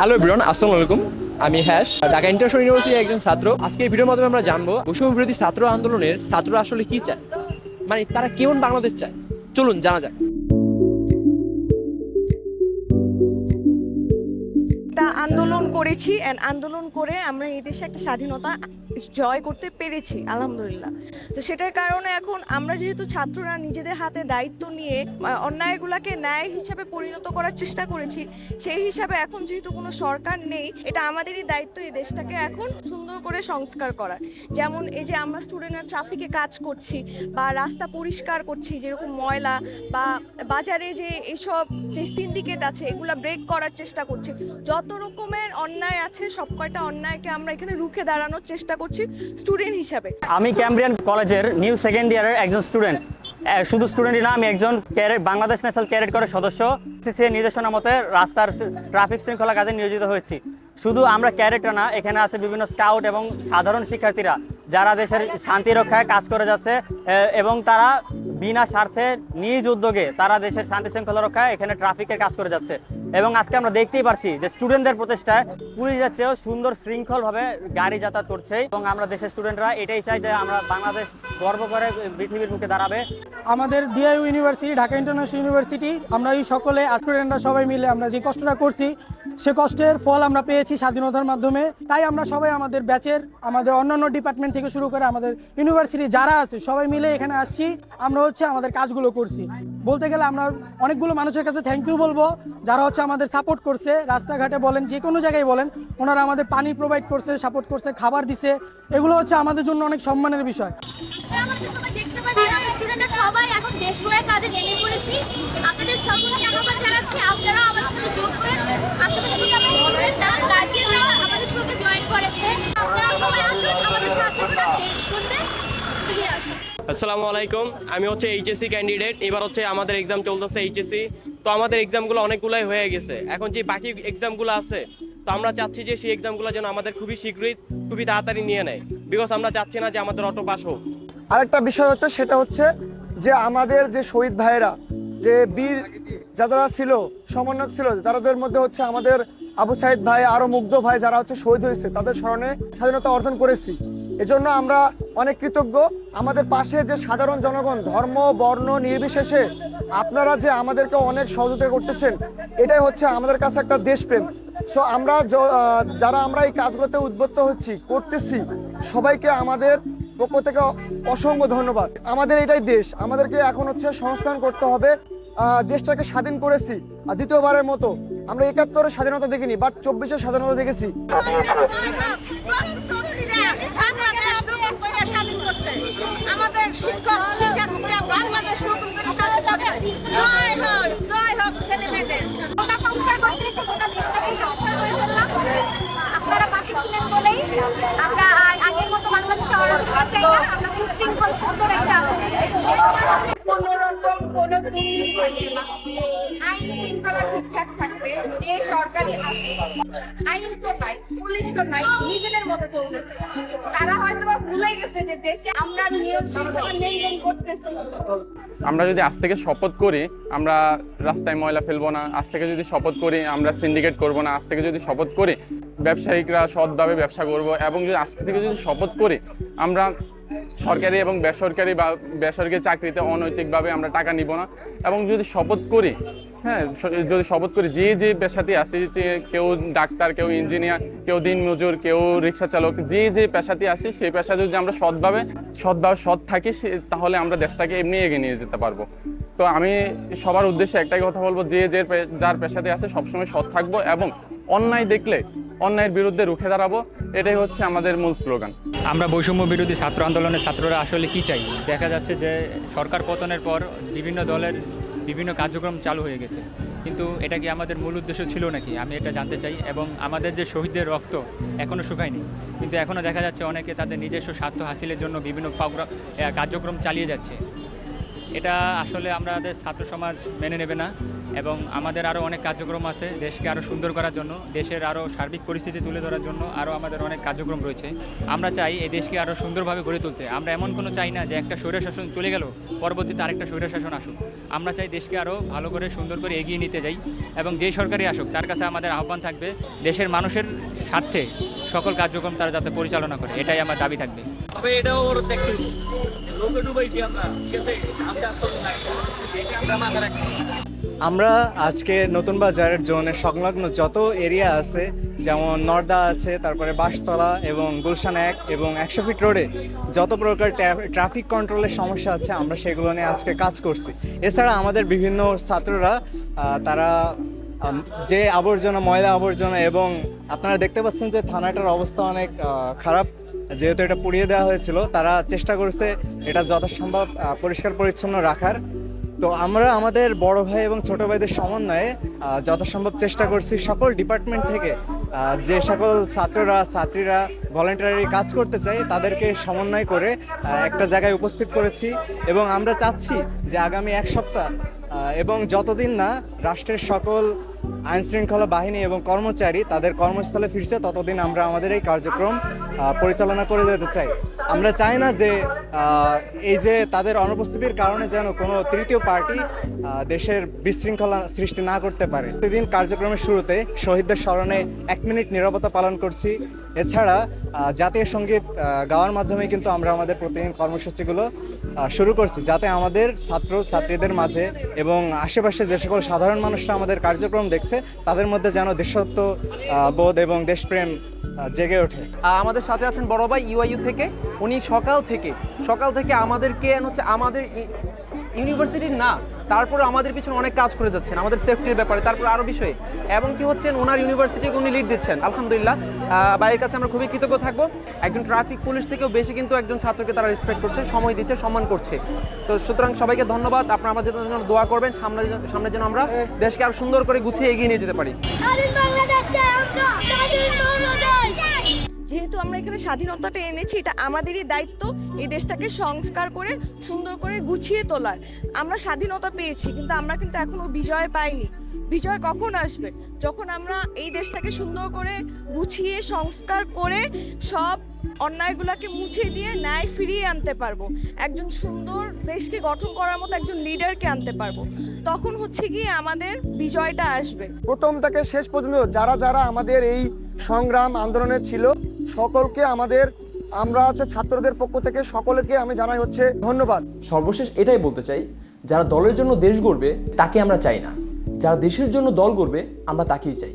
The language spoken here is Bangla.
হ্যালো ব্রন আসসালামু আলাইকুম। আমি হ্যাশ। ঢাকা ইন্টারন্যাশনাল ইউনিভার্সিটির একজন ছাত্র। আজকে এই ভিডিওর মাধ্যমে আমরা জানব বৈষম্য বিরোধী ছাত্র আন্দোলনের ছাত্ররা আসলে কি চায়? মানে তারা কেমন বাংলাদেশ চায়? চলুন, জানা যাক। আন্দোলন করেছি অ্যান্ড আন্দোলন করে আমরা এই দেশে একটা স্বাধীনতা জয় করতে পেরেছি, আলহামদুলিল্লাহ। তো সেটার কারণে এখন আমরা যেহেতু ছাত্ররা নিজেদের হাতে দায়িত্ব নিয়ে অন্যায়গুলোকে ন্যায় হিসাবে পরিণত করার চেষ্টা করেছি, সেই হিসাবে এখন যেহেতু কোনো সরকার নেই, এটা আমাদেরই দায়িত্ব এই দেশটাকে এখন সুন্দর করে সংস্কার করার। যেমন এই যে আমরা স্টুডেন্টরা ট্রাফিকে কাজ করছি বা রাস্তা পরিষ্কার করছি, যেরকম ময়লা বা বাজারে যে এইসব যে সিন্ডিকেট আছে, এগুলো ব্রেক করার চেষ্টা করছি। যত রকমের অন্যায় আছে সব কয়টা অন্যায়কে আমরা এখানে রুখে দাঁড়ানোর চেষ্টা করছি। স্টুডেন্ট হিসাবে। আমি ক্যাম্ব্রিয়ান কলেজের নিউ সেকেন্ড ইয়ারের একজন স্টুডেন্ট। শুধু স্টুডেন্টই না, আমি একজন ক্যারেট বাংলাদেশ ন্যাশনাল ক্যারেট করার সদস্য। সিসি নির্দেশনা মতে রাস্তার ট্রাফিক শৃঙ্খলা কাজে নিয়োজিত হয়েছি। শুধু আমরা ক্যারেটরা না, এখানে আছে বিভিন্ন স্কাউট এবং সাধারণ শিক্ষার্থীরা, যারা দেশের শান্তি রক্ষায় কাজ করে যাচ্ছে এবং তারা বিনা স্বার্থে নিজ উদ্যোগে তারা দেশের শান্তি শৃঙ্খলা রক্ষায় এখানে ট্রাফিকের কাজ করে যাচ্ছে। এবং আজকে আমরা দেখতেই পারছি যে স্টুডেন্টদের প্রচেষ্টায় পুলিশের চেয়েও সুন্দর শৃঙ্খলভাবে গাড়ি যাতায়াত করছে এবং আমরা দেশের স্টুডেন্টরা এটাই চাই যে আমরা বাংলাদেশ গর্ব করে পৃথিবীর মুখে দাঁড়াবে। আমাদের DIU university Dhaka international university আমরা এই সকলে স্টুডেন্টরা সবাই মিলে আমরা যে কষ্টটা করছি, সে কষ্টের ফল আমরা পেয়েছি স্বাধীনতার মাধ্যমে। তাই আমরা সবাই আমাদের ব্যাচের আমাদের অন্যান্য ডিপার্টমেন্ট থেকে শুরু করে আমাদের ইউনিভার্সিটি যারা আছে, সবাই মিলে এখানে আসছি। আমরা হচ্ছে আমাদের কাজগুলো করছি। বলতে গেলে আমরা অনেকগুলো মানুষের কাছে থ্যাংক ইউ বলব, যারা হচ্ছে আমাদের সাপোর্ট করছে। রাস্তাঘাটে বলেন, যে কোনো জায়গায় বলেন, ওনারা আমাদের পানি প্রোভাইড করছে সাপোর্ট করছে, খাবার দিছে। এগুলো হচ্ছে আমাদের জন্য অনেক সম্মানের বিষয়। আসসালামু আলাইকুম, আমি হচ্ছে এইচএসসি ক্যান্ডিডেট এবার হচ্ছে আমাদের এক্সাম চলতেছে এইচএসসি তো আমাদের এক্সামগুলো অনেকগুলাই হয়ে গেছে। এখন যে বাকি এক্সামগুলো আছে, তো আমরা চাচ্ছি যে সেই এক্সামগুলো যেন আমাদের খুবই শীঘ্রই খুবই তাড়াতাড়ি নিয়ে নেয়। বিকজ আমরা চাচ্ছি না যে আমাদের অটো পাস হোক। আরেকটা বিষয় হচ্ছে, সেটা হচ্ছে যে আমাদের যে শহীদ ভাইয়েরা, যে বীর যারা ছিল, সমন্বয়ক ছিল তাদের মধ্যে হচ্ছে আমাদের আবু সাইদ ভাই, আরও মুগ্ধ ভাই যারা হচ্ছে শহীদ হয়েছে, তাদের স্মরণে স্বাধীনতা অর্জন করেছি। এজন্য আমরা অনেক কৃতজ্ঞ। আমাদের পাশে যে সাধারণ জনগণ, ধর্ম, বর্ণ, নির্বিশেষে আপনারা যে আমাদেরকে অনেক সহযোগিতা করতেছেন, এটাই হচ্ছে আমাদের কাছে একটা দেশপ্রেম। সো আমরা যারা আমরা এই কাজগুলোতে উদ্বুদ্ধ হচ্ছি, করতেছি, সবাইকে আমাদের পক্ষ থেকে অসংখ্য ধন্যবাদ। আমাদের এটাই দেশ, আমাদেরকে এখন হচ্ছে সংস্কার করতে হবে। দেশটাকে স্বাধীন করেছি, আর দ্বিতীয়বারের মতো আমরা একাত্তরের স্বাধীনতা দেখিনি বাট চব্বিশের স্বাধীনতা দেখেছি। শিক্ষক শিক্ষার্থীরা বাংলাদেশ নতুন করে করছে জয় হোক জয় হোক ছেলে মেয়েদের সংস্কার করতে এসে গোটা দেশটাকে সংস্কার করে ফেললাম। আপনারা পাশে ছিলেন বলেই আমরা আর আগের মতো বাংলাদেশে অরাজকতা চাই না। আমরা সুশৃঙ্খল সুন্দর একটা দেশ চাই। কোনোরকম কোনো দুর্নীতি থাকবে না আইন তো নাই, পুলিশ তো নাই নিজেদের মতো চলতেছে। তারা হয়তো ভুলে গেছে যে দেশে আমরা নিয়ম শৃঙ্খলা করতেছি। আমরা যদি আজ থেকে শপথ করি, আমরা রাস্তায় ময়লা ফেলব না। আজ থেকে যদি শপথ করি, আমরা সিন্ডিকেট করব না। আজ থেকে যদি শপথ করি, ব্যবসায়িকরা সৎভাবে ব্যবসা করব এবং যদি আজ থেকে যদি শপথ করি, আমরা সরকারি এবং বেসরকারি বা বেসরকারি চাকরিতে অনৈতিকভাবে আমরা টাকা নিব না। এবং যদি শপথ করি হ্যাঁ যদি শপথ করি, যে যে পেশাতে আসি, যে কেউ ডাক্তার, কেউ ইঞ্জিনিয়ার, কেউ দিনমজুর, কেউ রিক্সা চালক, যে যে পেশাতে আসি, সেই পেশা যদি আমরা সৎভাবে সৎভাবে সৎ থাকি তাহলে আমরা দেশটাকে এমনি এগিয়ে নিয়ে যেতে পারব। তো আমি সবার উদ্দেশ্যে একটাই কথা বলব, যে যে যার পেশাতে আছে সবসময় সৎ থাকব এবং অন্যায় দেখলে অন্যায়ের বিরুদ্ধে রুখে দাঁড়াবো, এটাই হচ্ছে আমাদের মূল স্লোগান। আমরা বৈষম্য বিরোধী ছাত্র আন্দোলনের ছাত্ররা আসলে কি চাই? দেখা যাচ্ছে যে সরকার পতনের পর বিভিন্ন দলের বিভিন্ন কার্যক্রম চালু হয়ে গেছে। কিন্তু এটা কি আমাদের মূল উদ্দেশ্য ছিল নাকি? আমি এটা জানতে চাই এবং আমাদের যে শহীদদের রক্ত এখনও শুকায়নি। কিন্তু এখনও দেখা যাচ্ছে অনেকে তাদের নিজস্ব স্বার্থ হাসিলের জন্য বিভিন্ন কার্যক্রম চালিয়ে যাচ্ছে। এটা আসলে আমাদের ছাত্র সমাজ মেনে নেবে না। এবং আমাদের আরও অনেক কার্যক্রম আছে দেশকে আরও সুন্দর করার জন্য, দেশের আরও সার্বিক পরিস্থিতি তুলে ধরার জন্য আরও আমাদের অনেক কার্যক্রম রয়েছে। আমরা চাই এই দেশকে আরও সুন্দরভাবে গড়ে তুলতে। আমরা এমন কোনো চাই না যে একটা স্বৈরশাসন চলে গেল, পরবর্তীতে আরেকটা স্বৈরশাসন আসুক। আমরা চাই দেশকে আরও ভালো করে, সুন্দর করে এগিয়ে নিতে যাই এবং যেই সরকারই আসুক, তার কাছে আমাদের আহ্বান থাকবে দেশের মানুষের স্বার্থে সকল কার্যক্রম তারা যাতে পরিচালনা করে, এটাই আমার দাবি থাকবে। তবে এটাও ওর দেখতে লোকে ডুবাইছি আমরা এটা আমরা মাথা রাখছি। আমরা আজকে নতুন বাজার জোনের সংলগ্ন যত এরিয়া আছে, যেমন নর্দা আছে, তারপরে বাঁশতলা এবং গুলশান এক এবং একশো ফিট রোডে যত প্রকার ট্রাফিক কন্ট্রোলের সমস্যা আছে, আমরা সেগুলো নিয়ে আজকে কাজ করছি। এছাড়া আমাদের বিভিন্ন ছাত্ররা তারা যে আবর্জনা, ময়লা আবর্জনা এবং আপনারা দেখতে পাচ্ছেন যে থানাটার অবস্থা অনেক খারাপ, যেহেতু এটা পুড়িয়ে দেওয়া হয়েছিল, তারা চেষ্টা করছে এটা যথাসম্ভব পরিষ্কার পরিচ্ছন্ন রাখার। তো আমরা আমাদের বড় ভাই এবং ছোট ভাইদের সমন্বয়ে যথাসম্ভব চেষ্টা করছি সকল ডিপার্টমেন্ট থেকে যে সকল ছাত্ররা, ছাত্রীরা ভলেন্টারি কাজ করতে চাই তাদেরকে সমন্বয় করে একটা জায়গায় উপস্থিত করেছি এবং আমরা চাচ্ছি যে আগামী এক সপ্তাহ এবং যতদিন না রাষ্ট্রের সকল আইন শৃঙ্খলা বাহিনী এবং কর্মচারী তাদের কর্মস্থলে ফিরছে। ততদিন আমরা আমাদের এই কার্যক্রম পরিচালনা করে যেতে চাই। আমরা চাই না যে এই যে তাদের অনুপস্থিতির কারণে যেন কোনো তৃতীয় পার্টি দেশের বিশৃঙ্খলা সৃষ্টি না করতে পারে। প্রতিদিন কার্যক্রমের শুরুতে শহীদদের স্মরণে এক মিনিট নিরাপত্তা পালন করছি। এছাড়া জাতীয় সংগীত গাওয়ার মাধ্যমে কিন্তু আমরা আমাদের প্রতিদিন কর্মসূচিগুলো শুরু করছি যাতে আমাদের ছাত্র ছাত্রীদের মাঝে এবং আশেপাশে যে সকল সাধারণ মানুষরা আমাদের কার্যক্রম দেখছে তাদের মধ্যে যেন দেশত্ব বোধ এবং দেশপ্রেম জেগে ওঠে। আমাদের সাথে আছেন বড় ভাই ইউআইউ থেকে। উনি সকাল থেকে সকাল থেকে আমাদেরকে হচ্ছে আমাদের ইউনিভার্সিটির না তারপরে আমাদের পিছনে অনেক কাজ করে যাচ্ছেন, আমাদের সেফটির ব্যাপারে। তারপর আরও বিষয়ে, এবং কি হচ্ছেন ওনার ইউনিভার্সিটিকে উনি লিড দিচ্ছেন, আলহামদুলিল্লাহ। ভাইয়ের কাছে আমরা খুবই কৃতজ্ঞ থাকব। একজন ট্রাফিক পুলিশ থেকেও বেশি কিন্তু একজন ছাত্রকে তারা রেসপেক্ট করছে, সময় দিচ্ছে, সম্মান করছে। তো সুতরাং সবাইকে ধন্যবাদ, আপনারা আমাদের জন্য দোয়া করবেন, সামনে সামনে যেন আমরা দেশকে আরও সুন্দর করে গুছিয়ে এগিয়ে নিয়ে যেতে পারি। যেহেতু আমরা এখানে স্বাধীনতাটা এনেছি, এটা আমাদেরই দায়িত্ব এই দেশটাকে সংস্কার করে, সুন্দর করে গুছিয়ে তোলার। আমরা স্বাধীনতা পেয়েছি, কিন্তু আমরা কিন্তু এখনও বিজয় পাইনি। বিজয় কখন আসবে? যখন আমরা এই দেশটাকে সুন্দর করে গুছিয়ে, সংস্কার করে সব অন্যায়গুলোকে মুছে দিয়ে ন্যায় ফিরিয়ে আনতে পারব। একজন সুন্দর দেশকে গঠন করার মতো একজন লিডারকে আনতে পারব। তখন হচ্ছে গিয়ে আমাদের বিজয়টা আসবে। প্রথম থেকে শেষ পর্যন্ত যারা যারা আমাদের এই সংগ্রাম, আন্দোলনে ছিল সকলকে আমাদের, আমরা আছে ছাত্রদের পক্ষ থেকে সকলকে আমি জানাই হচ্ছে ধন্যবাদ। সর্বশেষ এটাই বলতে চাই, যারা দলের জন্য দেশ গড়বে তাকে আমরা চাই না। যারা দেশের জন্য দল গড়বে, আমরা তাকেই চাই।